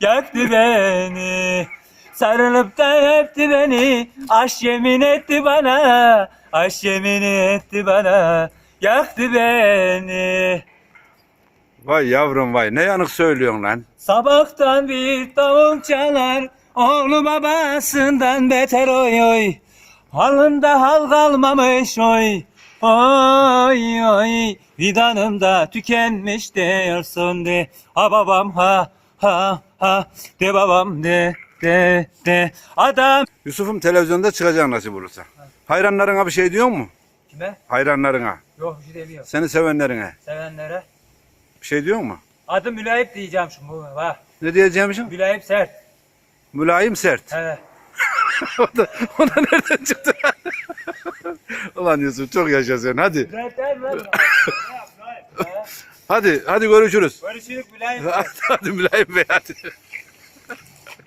yaktı beni. Sarılıp da öptü beni, aş yemin etti bana, aş yemin etti bana, yaktı beni. Vay yavrum vay ne yanık söylüyorsun lan. Sabahtan bir davul çalar, oğlu babasından beter oy oy. Halında hal kalmamış oy. Oy oy vidanım da tükenmiş diyorsun de ha babam ha ha ha de babam de de de adam Yusuf'um televizyonda çıkacaksın nasip olursa. Hayranlarına bir şey diyor mu? kime Hayranlarına, yok bir şey demiyor seni sevenlerine sevenlere bir şey diyor mu? adı mülayip diyeceğim şu bu Ne diyeceğim şimdi? mülayip sert Mülayim sert. he o, da, o da nereden çıktı? Ulan Yusuf çok yaşa sen hadi. He? Hadi hadi görüşürüz. Görüşürüz mülayip hadi, hadi Mülayim Bey hadi.